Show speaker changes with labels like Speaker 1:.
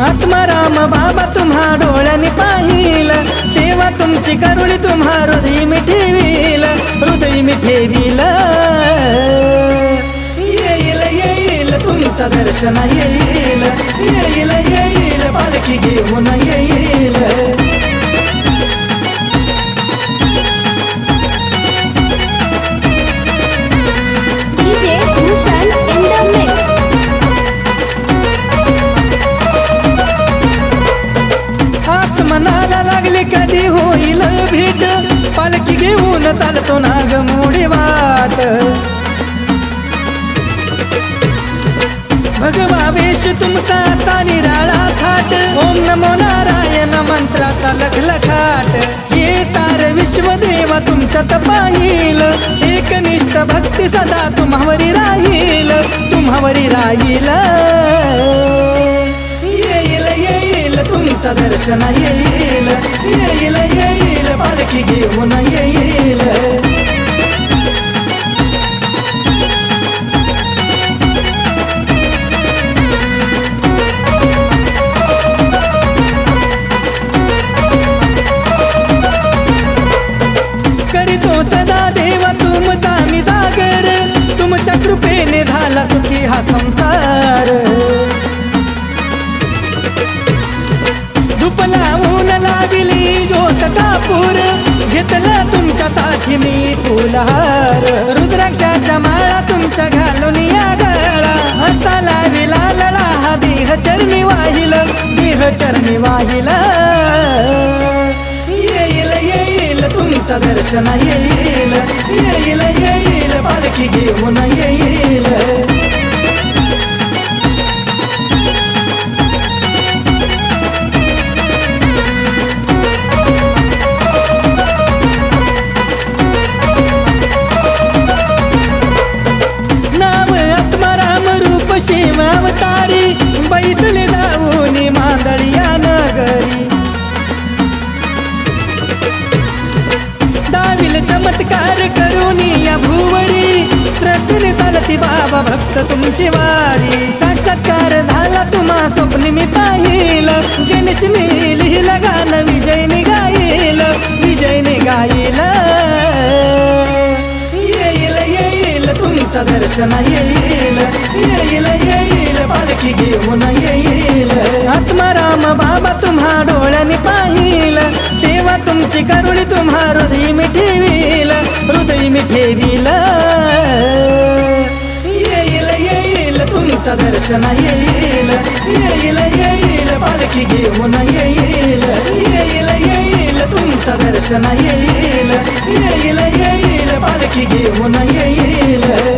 Speaker 1: आत्माराम बाबा तुम्हा डोळ्याने पाहिल. सेवा तुमची करुणी तुम्हा हृदय मी ठेवील. हृदय मी ठेवील. येईल येईल तुमचं दर्शन येईल. येईल येईल पालखी घेऊन येईल. घेऊन चालतो नाग मोडी वाट. भगवा वेश तुमचा असा निराळा थाट ओम नमो नारायण मंत्राचा लखलखाट हे तार विश्वदेवा तुमच्यात पाहिल. एकनिष्ठ भक्ती सदा तुम्हावरी राहील. तुम्हावरी राहील. येईल येईल तुमचं दर्शन येईल. येईल येईल पालखी घेऊन कापूर घेतलं तुमच्यासाठी मी फुलहार. रुद्राक्षाच्या माळा तुमच्या घालून या गळा. हसा लाविला लळा हा देह चरणी वाहिल देह चरणी वाहिल. येईल येईल तुमचं दर्शन येईल. येईल येईल पालखी घेऊन येईल. श्रद्धेने चालती बाबा भक्त तुमची वारी. साक्षात्कार झाला तुम्हा स्वप्न मी पाहिल. गणेशनी लिहिलं गाणं विजयने गाईल विजयने गाईल येईल येईल तुमचं दर्शन येईल. येईल येईल पालखी घेऊन येईल. आत्माराम बाबा तुम्हा डोळ्याने पाहिल. सेवा तुमची करुणी तुम्हा हृदय मी ठेवील. तुमचं दर्शन येईल येईल येईल पालखी घेऊन येईल येईल येईल तुमचं दर्शन येईल येईल येईल पालखी घेऊन येईल